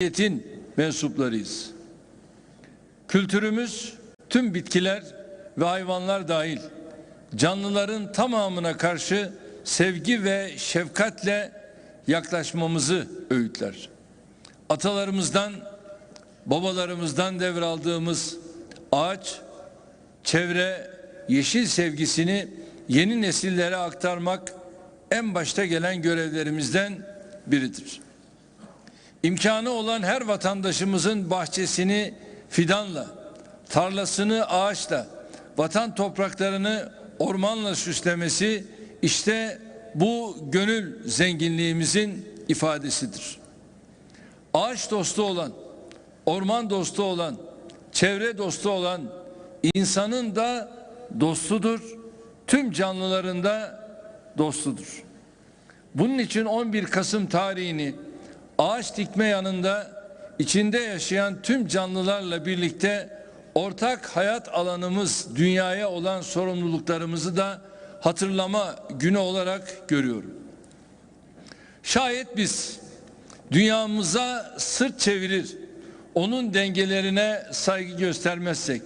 medeniyetin mensuplarıyız. Kültürümüz tüm bitkiler ve hayvanlar dahil canlıların tamamına karşı sevgi ve şefkatle yaklaşmamızı öğütler. Atalarımızdan, babalarımızdan devraldığımız ağaç, çevre, yeşil sevgisini yeni nesillere aktarmak en başta gelen görevlerimizden biridir. İmkanı olan her vatandaşımızın bahçesini fidanla, tarlasını ağaçla, vatan topraklarını ormanla süslemesi işte bu gönül zenginliğimizin ifadesidir. Ağaç dostu olan, orman dostu olan, çevre dostu olan insanın da dostudur. Tüm canlıların da dostudur. Bunun için 11 Kasım tarihini ağaç dikme yanında içinde yaşayan tüm canlılarla birlikte ortak hayat alanımız dünyaya olan sorumluluklarımızı da hatırlama günü olarak görüyorum. Şayet biz dünyamıza sırt çevirir, onun dengelerine saygı göstermezsek,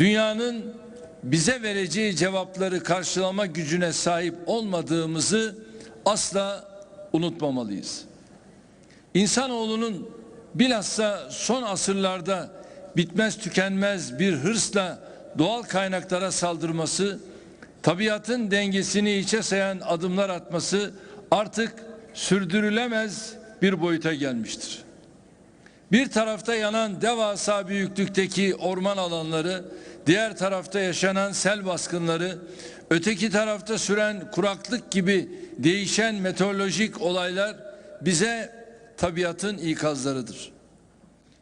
dünyanın bize vereceği cevapları karşılama gücüne sahip olmadığımızı asla unutmamalıyız. İnsanoğlunun bilhassa son asırlarda bitmez tükenmez bir hırsla doğal kaynaklara saldırması, tabiatın dengesini içe sayan adımlar atması artık sürdürülemez bir boyuta gelmiştir. Bir tarafta yanan devasa büyüklükteki orman alanları, diğer tarafta yaşanan sel baskınları, öteki tarafta süren kuraklık gibi değişen meteorolojik olaylar bize tabiatın ikazlarıdır.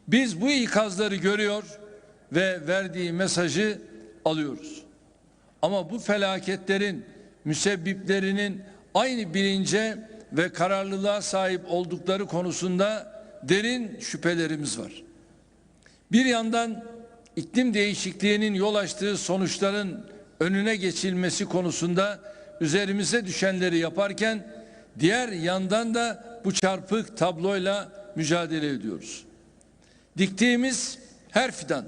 Biz bu ikazları görüyor ve verdiği mesajı alıyoruz. Ama bu felaketlerin müsebbiplerinin aynı bilince ve kararlılığa sahip oldukları konusunda derin şüphelerimiz var. Bir yandan iklim değişikliğinin yol açtığı sonuçların önüne geçilmesi konusunda üzerimize düşenleri yaparken diğer yandan da bu çarpık tabloyla mücadele ediyoruz. Diktiğimiz her fidan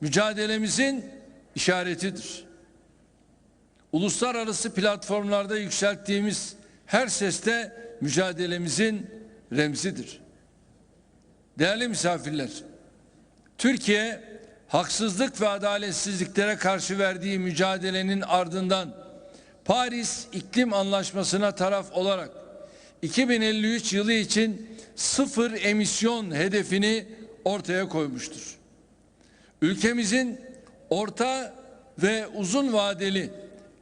mücadelemizin işaretidir. Uluslararası platformlarda yükselttiğimiz her seste mücadelemizin remzidir. Değerli misafirler, Türkiye haksızlık ve adaletsizliklere karşı verdiği mücadelenin ardından Paris İklim Anlaşması'na taraf olarak 2053 yılı için sıfır emisyon hedefini ortaya koymuştur. Ülkemizin orta ve uzun vadeli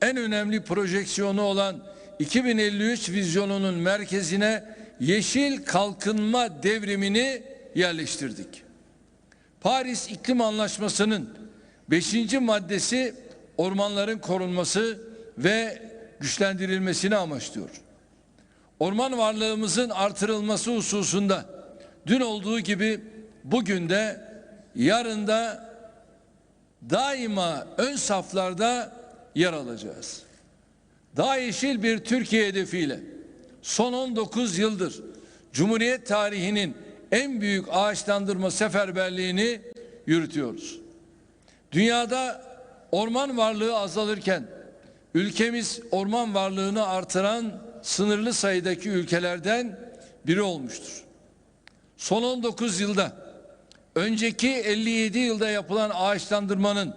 en önemli projeksiyonu olan 2053 vizyonunun merkezine yeşil kalkınma devrimini yerleştirdik. Paris İklim Anlaşması'nın 5. maddesi ormanların korunması ve güçlendirilmesini amaçlıyor. Orman varlığımızın artırılması hususunda dün olduğu gibi bugün de yarın da daima ön saflarda yer alacağız. Daha yeşil bir Türkiye hedefiyle son 19 yıldır Cumhuriyet tarihinin en büyük ağaçlandırma seferberliğini yürütüyoruz. Dünyada orman varlığı azalırken ülkemiz orman varlığını artıran sınırlı sayıdaki ülkelerden biri olmuştur. Son 19 yılda önceki 57 yılda yapılan ağaçlandırmanın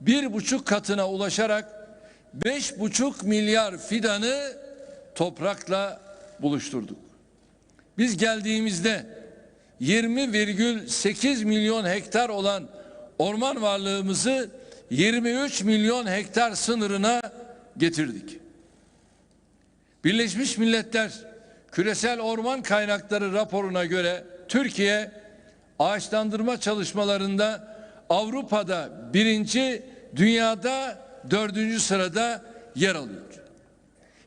bir buçuk katına ulaşarak beş buçuk milyar fidanı toprakla buluşturduk. Biz geldiğimizde 20,8 milyon hektar olan orman varlığımızı 23 milyon hektar sınırına getirdik. Birleşmiş Milletler Küresel Orman Kaynakları raporuna göre Türkiye ağaçlandırma çalışmalarında Avrupa'da birinci, dünyada dördüncü sırada yer alıyor.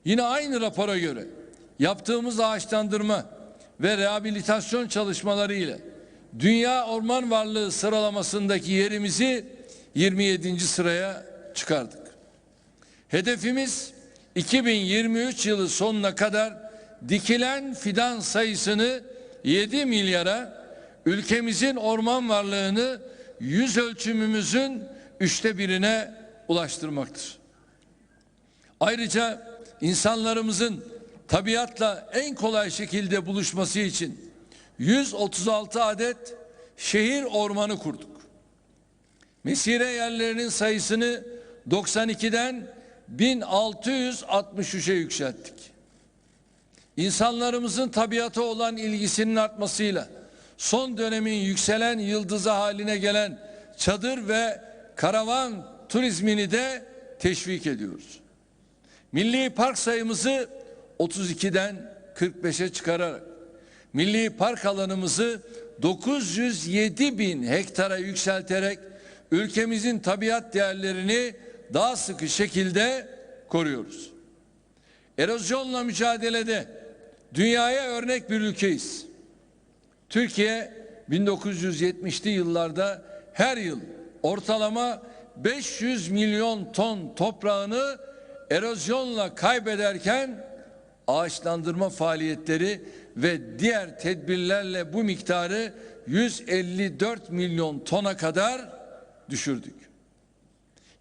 Yine aynı rapora göre yaptığımız ağaçlandırma ve rehabilitasyon çalışmaları ile dünya orman varlığı sıralamasındaki yerimizi 27. sıraya çıkardık. Hedefimiz 2023 yılı sonuna kadar dikilen fidan sayısını 7 milyara, ülkemizin orman varlığını yüz ölçümümüzün üçte birine ulaştırmaktır. Ayrıca insanlarımızın tabiatla en kolay şekilde buluşması için 136 adet şehir ormanı kurduk. Mesire yerlerinin sayısını 92'den 1663'e yükselttik. İnsanlarımızın tabiata olan ilgisinin artmasıyla son dönemin yükselen yıldızı haline gelen çadır ve karavan turizmini de teşvik ediyoruz. Milli park sayımızı 32'den 45'e çıkararak milli park alanımızı 907 bin hektara yükselterek ülkemizin tabiat değerlerini daha sıkı şekilde koruyoruz. Erozyonla mücadelede dünyaya örnek bir ülkeyiz. Türkiye 1970'li yıllarda her yıl ortalama 500 milyon ton toprağını erozyonla kaybederken ağaçlandırma faaliyetleri ve diğer tedbirlerle bu miktarı 154 milyon tona kadar düşürdük.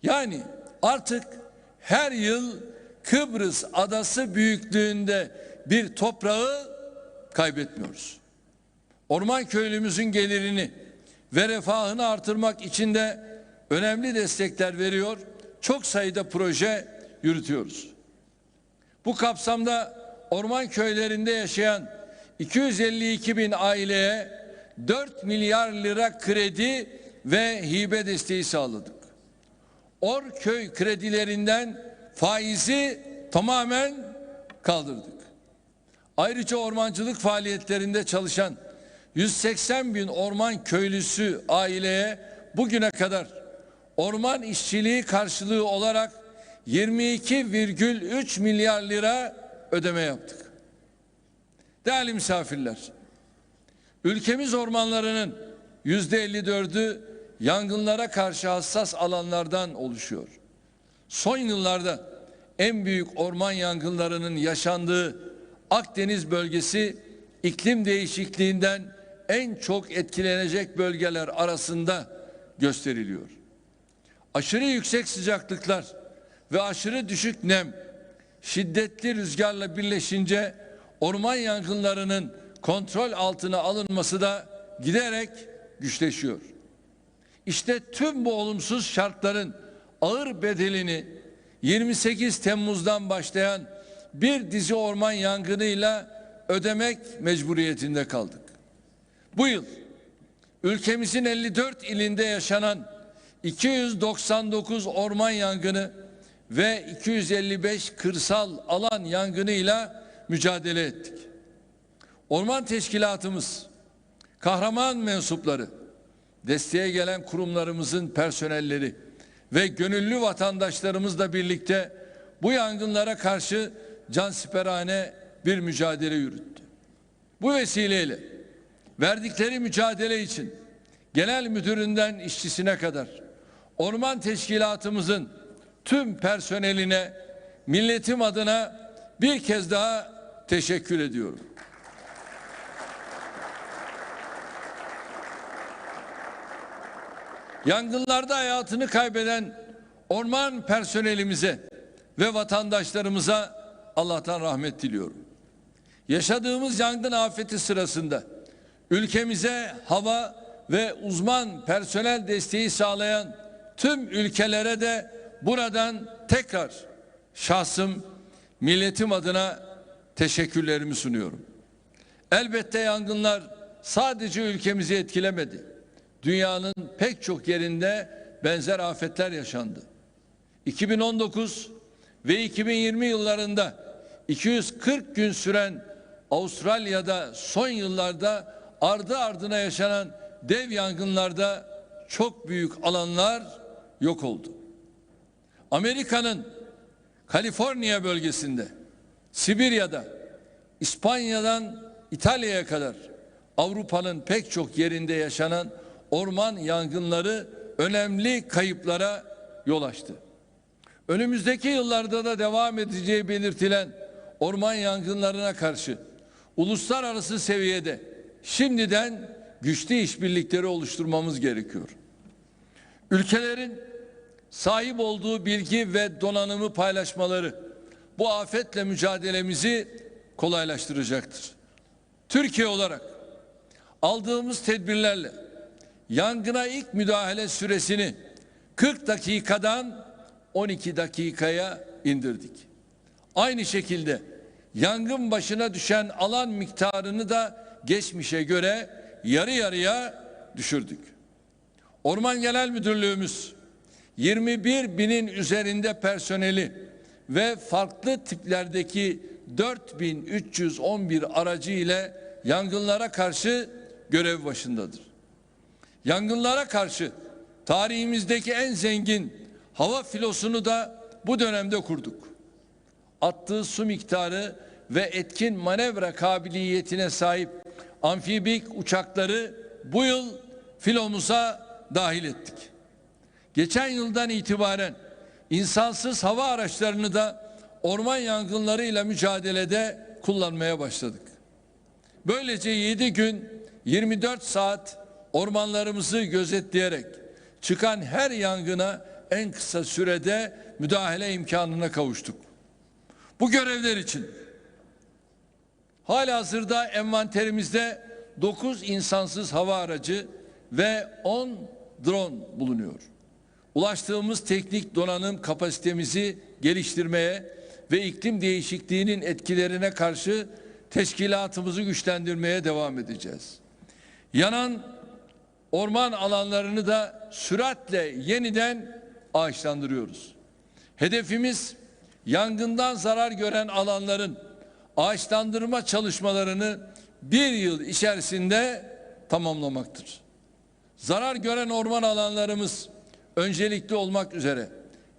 Yani artık her yıl Kıbrıs adası büyüklüğünde bir toprağı kaybetmiyoruz. Orman köylümüzün gelirini ve refahını artırmak için de önemli destekler veriyor. Çok sayıda proje yürütüyoruz. Bu kapsamda orman köylerinde yaşayan 252 bin aileye 4 milyar lira kredi ve hibe desteği sağladık. Or köy kredilerinden faizi tamamen kaldırdık. Ayrıca ormancılık faaliyetlerinde çalışan 180 bin orman köylüsü aileye bugüne kadar orman işçiliği karşılığı olarak 22,3 milyar lira ödeme yaptık. Değerli misafirler, ülkemiz ormanlarının yüzde 54'ü yangınlara karşı hassas alanlardan oluşuyor. Son yıllarda en büyük orman yangınlarının yaşandığı Akdeniz bölgesi iklim değişikliğinden en çok etkilenecek bölgeler arasında gösteriliyor. Aşırı yüksek sıcaklıklar ve aşırı düşük nem şiddetli rüzgarla birleşince orman yangınlarının kontrol altına alınması da giderek güçleşiyor. İşte tüm bu olumsuz şartların ağır bedelini 28 Temmuz'dan başlayan bir dizi orman yangınıyla ödemek mecburiyetinde kaldık. Bu yıl ülkemizin 54 ilinde yaşanan 299 orman yangını ve 255 kırsal alan yangınıyla mücadele ettik. Orman teşkilatımız, kahraman mensupları, desteğe gelen kurumlarımızın personelleri ve gönüllü vatandaşlarımızla birlikte bu yangınlara karşı cansiperane bir mücadele yürüttü. Bu vesileyle verdikleri mücadele için genel müdüründen işçisine kadar orman teşkilatımızın tüm personeline milletim adına bir kez daha teşekkür ediyorum. Yangınlarda hayatını kaybeden orman personelimize ve vatandaşlarımıza Allah'tan rahmet diliyorum. Yaşadığımız yangın afeti sırasında ülkemize hava ve uzman personel desteği sağlayan tüm ülkelere de buradan tekrar şahsım milletim adına teşekkürlerimi sunuyorum. Elbette yangınlar sadece ülkemizi etkilemedi. Dünyanın pek çok yerinde benzer afetler yaşandı. 2019 ve 2020 yıllarında 240 gün süren Avustralya'da son yıllarda ardı ardına yaşanan dev yangınlarda çok büyük alanlar yok oldu. Amerika'nın Kaliforniya bölgesinde, Sibirya'da, İspanya'dan İtalya'ya kadar Avrupa'nın pek çok yerinde yaşanan orman yangınları önemli kayıplara yol açtı. Önümüzdeki yıllarda da devam edeceği belirtilen orman yangınlarına karşı uluslararası seviyede şimdiden güçlü işbirlikleri oluşturmamız gerekiyor. Ülkelerin sahip olduğu bilgi ve donanımı paylaşmaları bu afetle mücadelemizi kolaylaştıracaktır. Türkiye olarak aldığımız tedbirlerle yangına ilk müdahale süresini 40 dakikadan 12 dakikaya indirdik. Aynı şekilde yangın başına düşen alan miktarını da geçmişe göre yarı yarıya düşürdük. Orman Genel Müdürlüğümüz 21 binin üzerinde personeli ve farklı tiplerdeki 4311 aracı ile yangınlara karşı görev başındadır. Yangınlara karşı tarihimizdeki en zengin hava filosunu da bu dönemde kurduk. Attığı su miktarı ve etkin manevra kabiliyetine sahip amfibik uçakları bu yıl filomuza dahil ettik. Geçen yıldan itibaren insansız hava araçlarını da orman yangınlarıyla mücadelede kullanmaya başladık. Böylece 7 gün 24 saat ormanlarımızı gözetleyerek çıkan her yangına en kısa sürede müdahale imkanına kavuştuk. Bu görevler için halihazırda envanterimizde 9 insansız hava aracı ve 10 drone bulunuyor. Ulaştığımız teknik donanım kapasitemizi geliştirmeye ve iklim değişikliğinin etkilerine karşı teşkilatımızı güçlendirmeye devam edeceğiz. Yanan orman alanlarını da süratle yeniden ağaçlandırıyoruz. Hedefimiz yangından zarar gören alanların ağaçlandırma çalışmalarını bir yıl içerisinde tamamlamaktır. Zarar gören orman alanlarımız öncelikli olmak üzere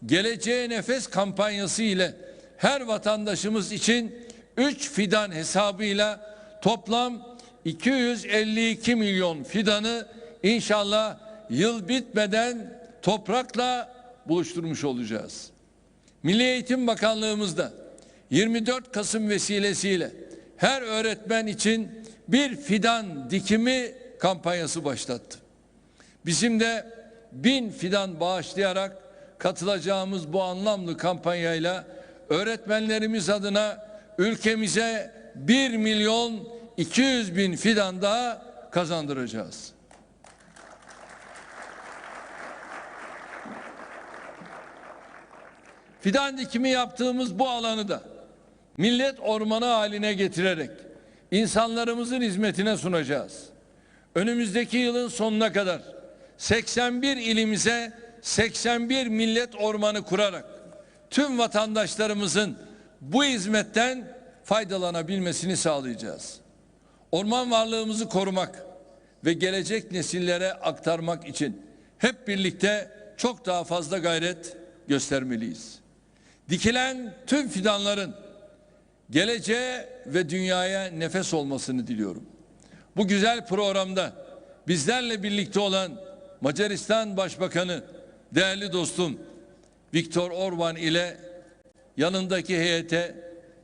Geleceğe Nefes kampanyası ile her vatandaşımız için 3 fidan hesabıyla toplam 252 milyon fidanı inşallah yıl bitmeden toprakla buluşturmuş olacağız. Milli Eğitim Bakanlığımız da 24 Kasım vesilesiyle her öğretmen için bir fidan dikimi kampanyası başlattı. Bizim de bin fidan bağışlayarak katılacağımız bu anlamlı kampanyayla öğretmenlerimiz adına ülkemize 1 milyon 200 bin fidan daha kazandıracağız. Fidan dikimi yaptığımız bu alanı da millet ormanı haline getirerek insanlarımızın hizmetine sunacağız. Önümüzdeki yılın sonuna kadar 81 ilimize 81 millet ormanı kurarak tüm vatandaşlarımızın bu hizmetten faydalanabilmesini sağlayacağız. Orman varlığımızı korumak ve gelecek nesillere aktarmak için hep birlikte çok daha fazla gayret göstermeliyiz. Dikilen tüm fidanların geleceğe ve dünyaya nefes olmasını diliyorum. Bu güzel programda bizlerle birlikte olan Macaristan Başbakanı değerli dostum Viktor Orban ile yanındaki heyete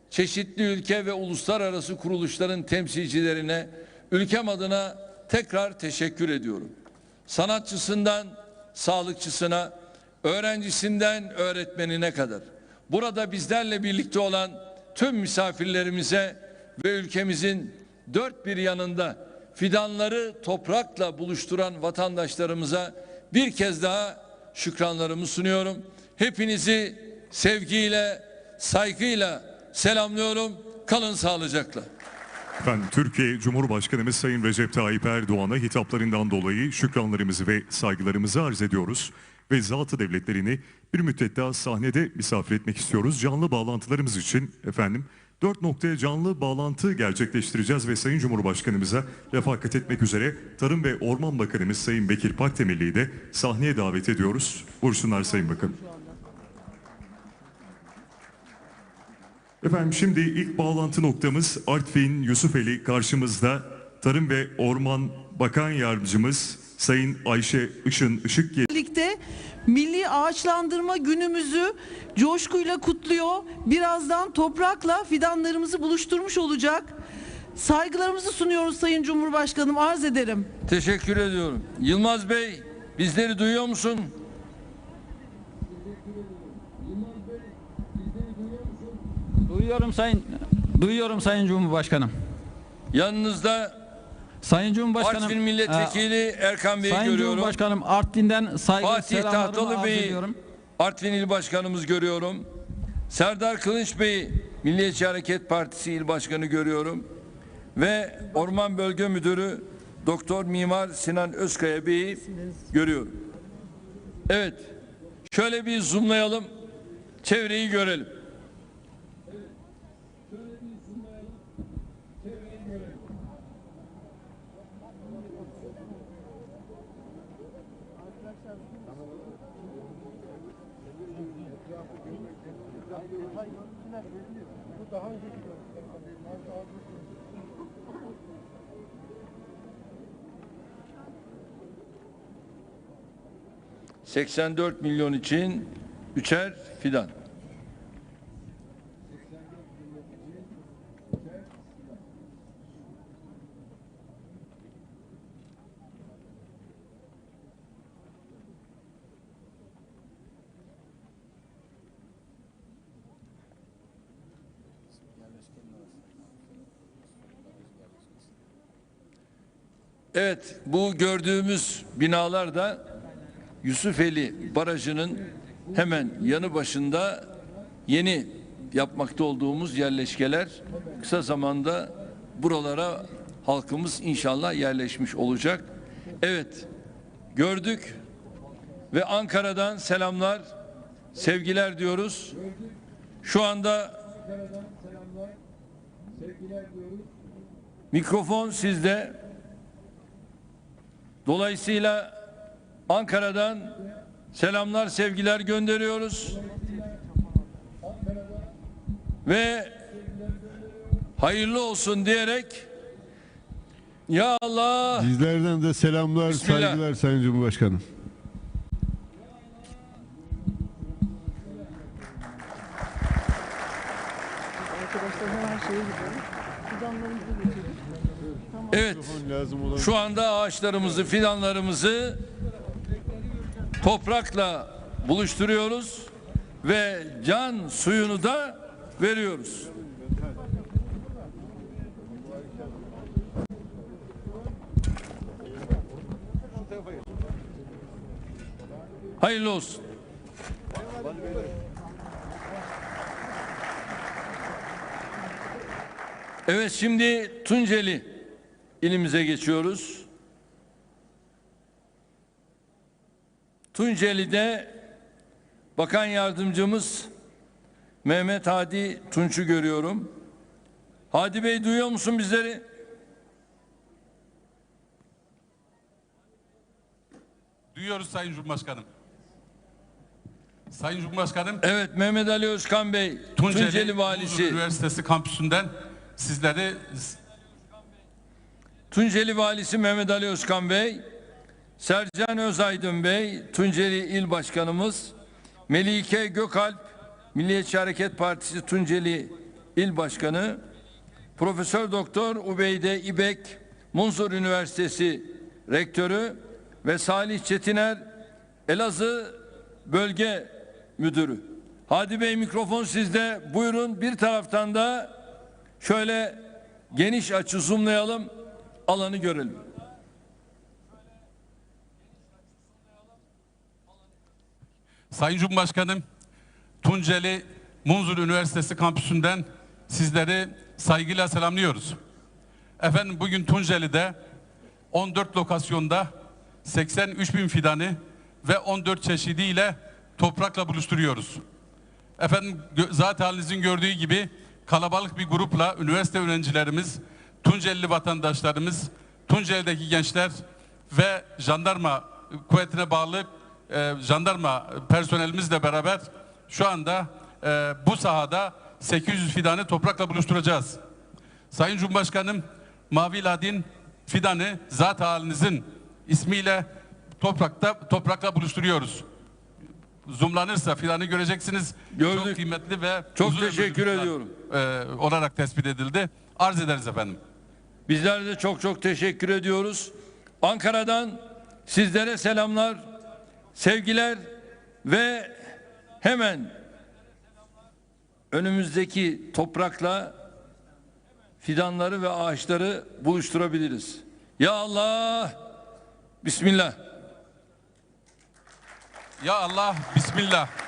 çeşitli ülke ve uluslararası kuruluşların temsilcilerine ülkem adına tekrar teşekkür ediyorum. Sanatçısından sağlıkçısına, öğrencisinden öğretmenine kadar burada bizlerle birlikte olan tüm misafirlerimize ve ülkemizin dört bir yanında fidanları toprakla buluşturan vatandaşlarımıza bir kez daha şükranlarımı sunuyorum. Hepinizi sevgiyle, saygıyla selamlıyorum. Kalın sağlıcakla. Efendim Türkiye Cumhurbaşkanımız Sayın Recep Tayyip Erdoğan'a hitaplarından dolayı şükranlarımızı ve saygılarımızı arz ediyoruz. Ve zatı devletlerini bir müddet daha sahnede misafir etmek istiyoruz. Canlı bağlantılarımız için efendim 4 noktaya canlı bağlantı gerçekleştireceğiz ve Sayın Cumhurbaşkanımıza refakat etmek üzere Tarım ve Orman Bakanımız Sayın Bekir Pakdemirli'yi de sahneye davet ediyoruz. Buyursunlar Sayın Bakanım. Efendim şimdi ilk bağlantı noktamız Artvin Yusufeli karşımızda Tarım ve Orman Bakan Yardımcımız Sayın Ayşe Işın Işık birlikte milli ağaçlandırma günümüzü coşkuyla kutluyor. Birazdan toprakla fidanlarımızı buluşturmuş olacak. saygılarımızı sunuyoruz Sayın Cumhurbaşkanım arz ederim. Teşekkür ediyorum. Yılmaz Bey bizleri duyuyor musun? Duyuyorum sayın duyuyorum sayın Cumhurbaşkanım. Yanınızda Sayın Cumhurbaşkanım. Artvin Milletvekili Erkan e, Bey'i sayın görüyorum. Cumhurbaşkanım Artvin'den saygı Fatih Tahtalı Bey'i. Artvin İl Başkanımız görüyorum. Serdar Kılınç Bey'i Milliyetçi Hareket Partisi İl Başkanı görüyorum. Ve Orman Bölge Müdürü Doktor Mimar Sinan Özkaya Bey'i görüyorum. Evet. Şöyle bir zoomlayalım. Çevreyi görelim. ...84 milyon için üçer fidan. Evet, bu gördüğümüz binalar da Yusufeli Barajı'nın hemen yanı başında yeni yapmakta olduğumuz yerleşkeler kısa zamanda buralara halkımız inşallah yerleşmiş olacak. Evet, gördük ve Ankara'dan selamlar, sevgiler diyoruz. Şu anda mikrofon sizde. Dolayısıyla Ankara'dan selamlar, sevgiler gönderiyoruz. Ve hayırlı olsun diyerek Ya Allah Bizlerden de selamlar, Bismillah. saygılar Sayın Cumhurbaşkanım. Arkadaşlar hemen şeye gidelim. Fidanlarımızı götürdük. Evet şu anda ağaçlarımızı, fidanlarımızı toprakla buluşturuyoruz ve can suyunu da veriyoruz. Hayırlı olsun. Evet şimdi Tunceli ilimize geçiyoruz. Tunceli'de Bakan Yardımcımız Mehmet Hadi Tunç'u görüyorum. Hadi Bey duyuyor musun bizleri? Duyuyoruz Sayın Cumhurbaşkanım. Sayın Cumhurbaşkanım, Evet Mehmet Ali Özkan Bey, Tunceli, Tunceli, Valisi. Uludağ Üniversitesi kampüsünden sizleri Tunceli Valisi Mehmet Ali Özkan Bey, Sercan Özaydın Bey, Tunceli İl Başkanımız, Melike Gökalp, Milliyetçi Hareket Partisi Tunceli İl Başkanı, Profesör Doktor Ubeyde İbek, Munzur Üniversitesi Rektörü ve Salih Çetiner, Elazığ Bölge Müdürü. Hadi Bey mikrofon sizde. Buyurun bir taraftan da şöyle geniş açı zoomlayalım alanı görelim. Sayın Cumhurbaşkanım, Tunceli Munzur Üniversitesi kampüsünden sizleri saygıyla selamlıyoruz. Efendim bugün Tunceli'de 14 lokasyonda 83 bin fidanı ve 14 çeşidiyle toprakla buluşturuyoruz. Efendim zaten halinizin gördüğü gibi kalabalık bir grupla üniversite öğrencilerimiz, Tunceli vatandaşlarımız, Tunceli'deki gençler ve jandarma kuvvetine bağlı e, jandarma personelimizle beraber şu anda e, bu sahada 800 fidanı toprakla buluşturacağız. Sayın Cumhurbaşkanım Mavi Ladin fidanı zat halinizin ismiyle toprakta toprakla buluşturuyoruz. Zoomlanırsa fidanı göreceksiniz. Gördük. Çok kıymetli ve Çok teşekkür ediyorum. e, olarak tespit edildi. Arz ederiz efendim. Bizler de çok çok teşekkür ediyoruz. Ankara'dan sizlere selamlar, sevgiler ve hemen önümüzdeki toprakla fidanları ve ağaçları buluşturabiliriz. Ya Allah, Bismillah. Ya Allah, Bismillah.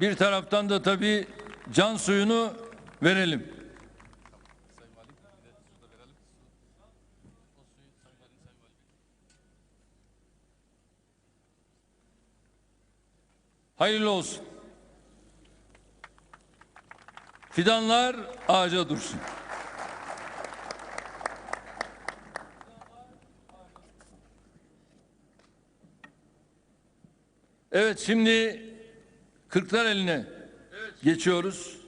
Bir taraftan da tabii can suyunu verelim. Hayırlı olsun. Fidanlar ağaca dursun. Evet şimdi Kırklar eline geçiyoruz.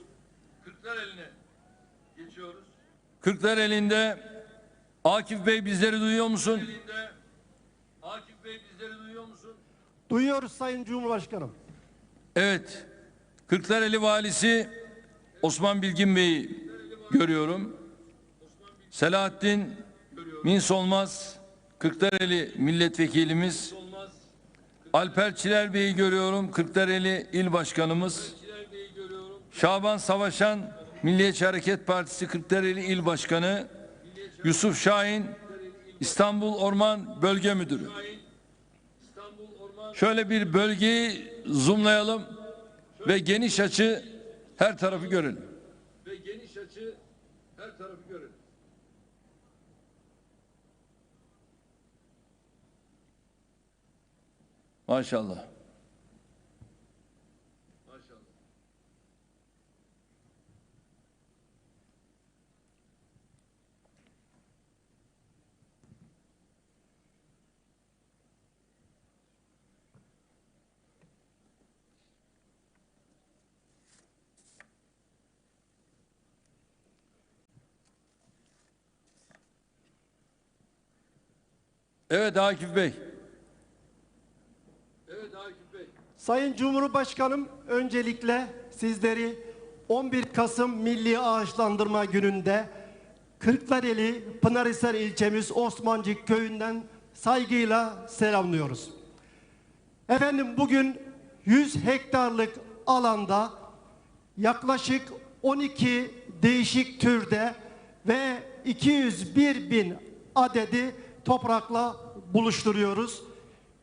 Kırklar eline geçiyoruz. Kırklar elinde Akif Bey bizleri duyuyor musun? Akif Bey bizleri duyuyor musun? Duyuyoruz Sayın Cumhurbaşkanım. Evet. Kırklareli valisi Osman Bilgin Bey'i görüyorum. Selahattin Mins Olmaz Kırklareli milletvekilimiz. Alper Çiler Bey'i görüyorum. Kırklareli il başkanımız. Şaban Savaşan Milliyetçi Hareket Partisi Kırklareli il başkanı. Yusuf Şahin İstanbul Orman Bölge Müdürü. Şöyle bir bölgeyi zoomlayalım ve geniş açı her tarafı görelim. Ve geniş açı her tarafı görelim. Maşallah. Evet Akif Bey. Evet Akif Bey. Sayın Cumhurbaşkanım öncelikle sizleri 11 Kasım Milli Ağaçlandırma Günü'nde Kırklareli Pınarhisar ilçemiz Osmancık köyünden saygıyla selamlıyoruz. Efendim bugün 100 hektarlık alanda yaklaşık 12 değişik türde ve 201 bin adedi toprakla buluşturuyoruz.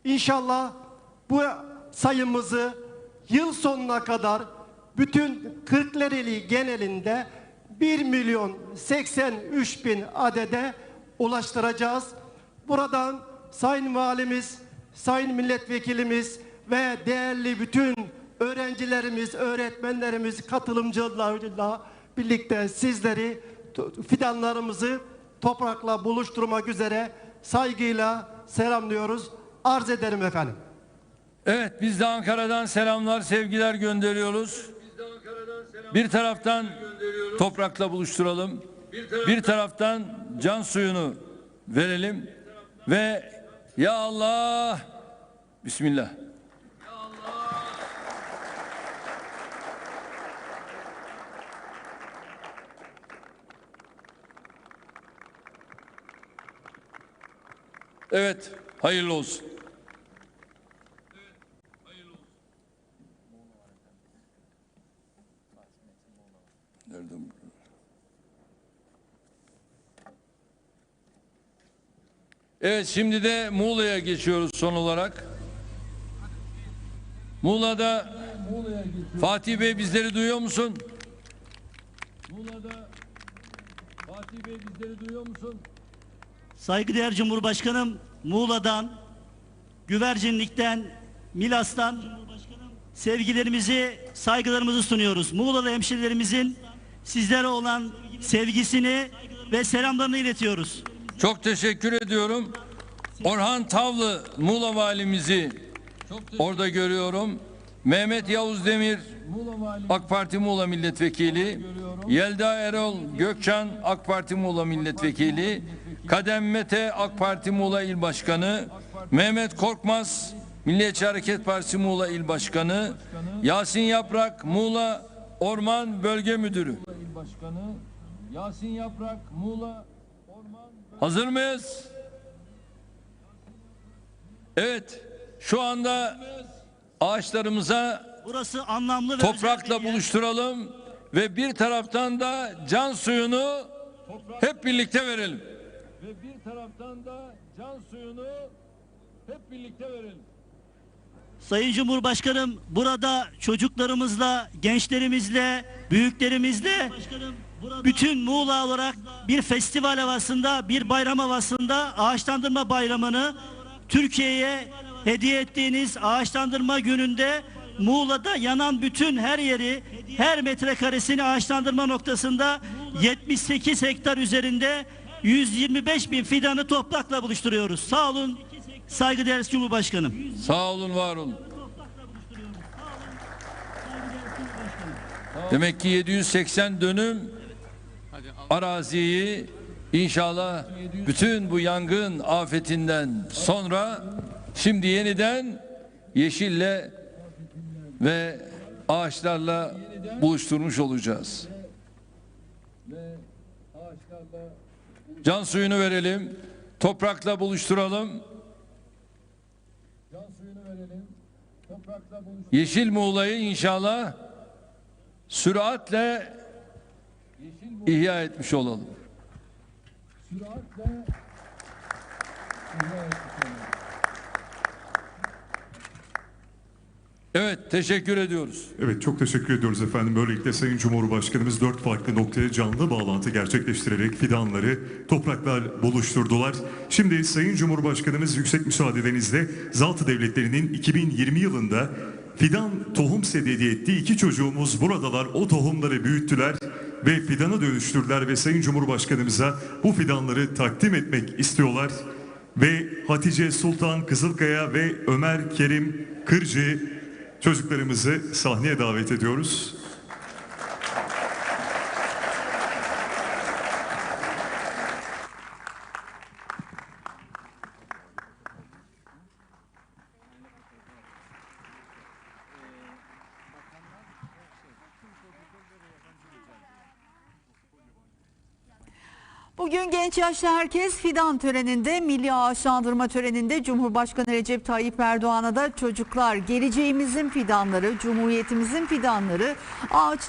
İnşallah bu sayımızı yıl sonuna kadar bütün Kırklareli genelinde 1 milyon 83 bin adede ulaştıracağız. Buradan Sayın Valimiz, Sayın Milletvekilimiz ve değerli bütün öğrencilerimiz, öğretmenlerimiz, katılımcılarla birlikte sizleri fidanlarımızı toprakla buluşturmak üzere saygıyla selamlıyoruz. Arz ederim efendim. Evet biz de Ankara'dan selamlar, sevgiler gönderiyoruz. Bir taraftan toprakla buluşturalım. Bir taraftan can suyunu verelim ve ya Allah Bismillah. Evet, hayırlı olsun. Nerede bu? Evet şimdi de Muğla'ya geçiyoruz son olarak. Muğla'da Fatih Bey bizleri duyuyor musun? Muğla'da Fatih Bey bizleri duyuyor musun? Saygıdeğer Cumhurbaşkanım Muğla'dan, Güvercinlik'ten, Milas'tan sevgilerimizi, saygılarımızı sunuyoruz. Muğla'lı hemşerilerimizin sizlere olan sevgisini ve selamlarını iletiyoruz. Çok teşekkür ediyorum. Orhan Tavlı Muğla valimizi orada görüyorum. Mehmet Yavuz Demir AK Parti Muğla Milletvekili. Yelda Erol Gökçan AK Parti Muğla Milletvekili. Kadem Mete AK Parti Muğla İl Başkanı. Mehmet Korkmaz Milliyetçi Hareket Partisi Muğla İl Başkanı, Yasin Yaprak Muğla Orman Bölge Müdürü. Yasin Yaprak Muğla Hazır mıyız? Evet. Şu anda ağaçlarımıza Burası anlamlı toprakla buluşturalım ve bir taraftan da can suyunu hep birlikte verelim. Ve bir taraftan da can suyunu hep birlikte verelim. Sayın Cumhurbaşkanım burada çocuklarımızla, gençlerimizle, büyüklerimizle bütün Muğla olarak bir festival havasında, bir bayram havasında ağaçlandırma bayramını Türkiye'ye hediye ettiğiniz ağaçlandırma gününde Muğla'da yanan bütün her yeri, her metrekaresini ağaçlandırma noktasında 78 hektar üzerinde 125 bin fidanı toprakla buluşturuyoruz. Sağ olun, saygıdeğer Cumhurbaşkanım. Sağ olun, var olun. Demek ki 780 dönüm araziyi inşallah bütün bu yangın afetinden sonra şimdi yeniden yeşille ve ağaçlarla buluşturmuş olacağız. Can suyunu verelim, toprakla buluşturalım. Yeşil Muğla'yı inşallah süratle ihya etmiş olalım. Evet, teşekkür ediyoruz. Evet çok teşekkür ediyoruz efendim. Böylelikle Sayın Cumhurbaşkanımız dört farklı noktaya canlı bağlantı gerçekleştirerek fidanları topraklar buluşturdular. Şimdi Sayın Cumhurbaşkanımız yüksek müsaadenizle Zaltı Devletleri'nin 2020 yılında fidan tohum sedi hediye ettiği iki çocuğumuz buradalar. O tohumları büyüttüler ve fidana dönüştürdüler ve Sayın Cumhurbaşkanımıza bu fidanları takdim etmek istiyorlar. Ve Hatice Sultan Kızılkaya ve Ömer Kerim Kırcı Çocuklarımızı sahneye davet ediyoruz. Bugün genç yaşlı herkes fidan töreninde, milli ağaçlandırma töreninde Cumhurbaşkanı Recep Tayyip Erdoğan'a da çocuklar geleceğimizin fidanları, cumhuriyetimizin fidanları ağaç